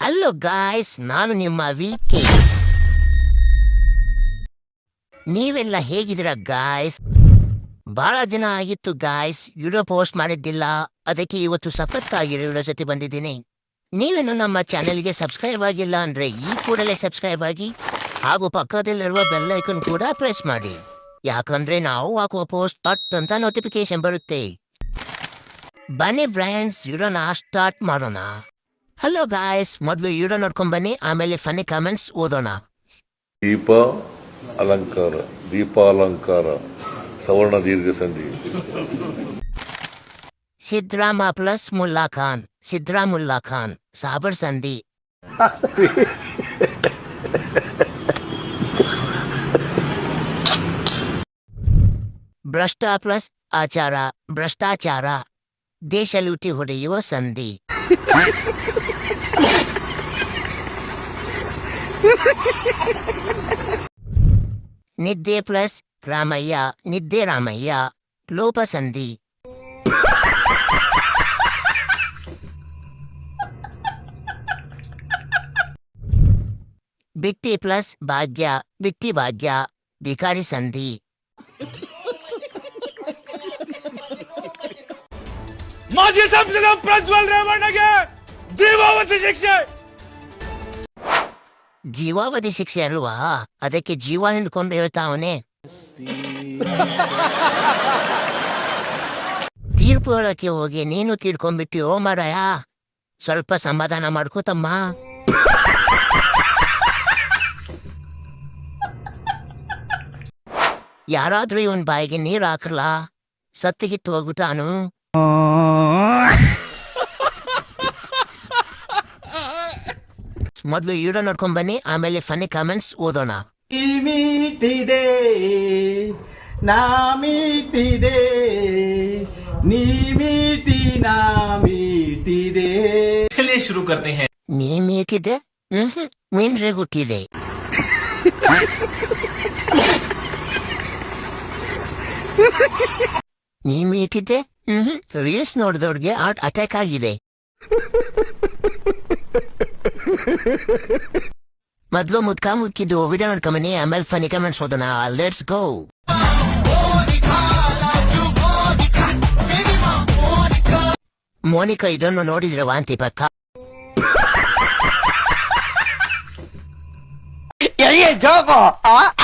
Hello guys ನಾನು ನಿಮ್ಮ ವಿಕೆ ನೀವೆಲ್ಲ ಹೇಗಿದ್ದೀರ ಗಾಯ್ಸ್ ಬಹಳ ದಿನ ಆಗಿತ್ತು ಗಾಯ್ಸ್ ವಿಡಿಯೋ ಪೋಸ್ಟ್ ಮಾಡಿದ್ದಿಲ್ಲ. ಅದಕ್ಕೆ ಇವತ್ತು ಸಖತ್ತಾಗಿರೋ ವಿಡಿಯೋ ಜೊತೆ ಬಂದಿದ್ದೀನಿ. ನೀವೇನು ನಮ್ಮ ಚಾನೆಲ್ಗೆ ಸಬ್ಸ್ಕ್ರೈಬ್ ಆಗಿಲ್ಲ ಅಂದ್ರೆ ಈ ಕೂಡಲೇ ಸಬ್ಸ್ಕ್ರೈಬ್ ಆಗಿ ಹಾಗೂ ಪಕ್ಕದಲ್ಲಿರುವ ಬೆಲ್ ಐಕನ್ ಕೂಡ ಪ್ರೆಸ್ ಮಾಡಿ. ಯಾಕಂದ್ರೆ ನಾವು ಹಾಕುವ ಪೋಸ್ಟ್ ಪಟ್ ಅಂತ ನೋಟಿಫಿಕೇಶನ್ ಬರುತ್ತೆ. ಬನ್ನಿ ಫ್ರೆಂಡ್ಸ್ ವಿಡಿಯೋನ ಸ್ಟಾರ್ಟ್ ಮಾಡೋಣ. ಹಲೋ ಗಾಯ್ಸ್ ಮೊದಲು ವಿಡಿಯೋ ನೋಡ್ಕೊಂಡ್ ಬನ್ನಿ ಆಮೇಲೆ ಫನಿ ಕಾಮೆಂಟ್ಸ್ ಓದೋಣ. ದೀಪ ಅಲಂಕಾರ ದೀಪಾಲಂಕಾರ ಸವರ್ಣ ದೀರ್ಘ ಸಂಧಿ. ಸಿದ್ರಾಮ ಪ್ಲಸ್ ಮುಲ್ಲಾ ಖಾನ್ ಸಿದ್ರಾಮುಲ್ಲಾ ಖಾನ್ ಸಾಬರ್ ಸಂಧಿ. ಭ್ರಷ್ಟ ಪ್ಲಸ್ ಆಚಾರ ಭ್ರಷ್ಟಾಚಾರ ದೇಶ ಲೂಟಿ ಹೊಡೆಯುವ ಸಂಧಿ. निद्दे प्लस रामय्या, निद्दे रामय्या, लोपसंधि। बिट्टी प्लस भाग्या, बिट्टी भाग्या, भिखारी संधि। माझी संसद प्रज्वल रेवणगे ಜೀವಾವಧಿ ಶಿಕ್ಷೆ! ಜೀವಾವಧಿ ಶಿಕ್ಷೆ ಅಲ್ವಾ? ಅದಕ್ಕೆ ಜೀವ ಹಿಡ್ಕೊಂಡು ಹೇಳ್ತಾವನೆ. ತೀರ್ಪು ಹೇಳಕ್ಕೆ ಹೋಗಿ ನೀನು ತಿಳ್ಕೊಂಡ್ಬಿಟ್ಟು ಓ ಮಾರಾಯ? ಸ್ವಲ್ಪ ಸಮಾಧಾನ ಮಾಡ್ಕೋತಮ್ಮ ಯಾರಾದ್ರೂ ಇವನ್ ಬಾಯಿಗೆ ನೀರ್ ಹಾಕಲ್ಲ ಸತ್ತಿಗಿತ್ತು ಹೋಗ್ಬಿಟ್ಟಾನು? ಮೊದಲು ಈಡೋ ನೋಡ್ಕೊಂಡ್ ಬನ್ನಿ ಆಮೇಲೆ ಫನಿ ಕಾಮೆಂಟ್ಸ್ ಓದೋಣ ಈ ಮೀಟಿದೆ ನಾ ಮೀಟಿದೆ ನೀ ಮೀಟಿ ನಾ ಮೀಟಿದೆ चलिए शुरू करते हैं ನೀ ಮೇಟಿದೆ ಹ್ಮ್ ಮೀನ್ರೆ ಹುಟ್ಟಿದೆ ನೀ ಮೀಟಿದೆ ಹ್ಮ್ ರೀಲ್ಸ್ ನೋಡಿದವ್ರಿಗೆ ಹಾರ್ಟ್ ಅಟ್ಯಾಕ್ ಆಗಿದೆ ಮೊದ್ಲು ಮುದ್ಕ ಮುದ್ಕಿದ್ದು ವಿಡಿಯೋ ನೋಡ್ಕೊಂಬನಿ ಆಮೇಲೆ ಫನಿ ಕಮೆಂಟ್ಸ್ ಓದೋಣ ಲೆಟ್ಸ್ ಗೋ ಮೋನಿಕಾ ಇದನ್ನು ನೋಡಿದ್ರೆ ವಾಂತಿ ಪಕ್ಕ Oye, Choco, ¿ah?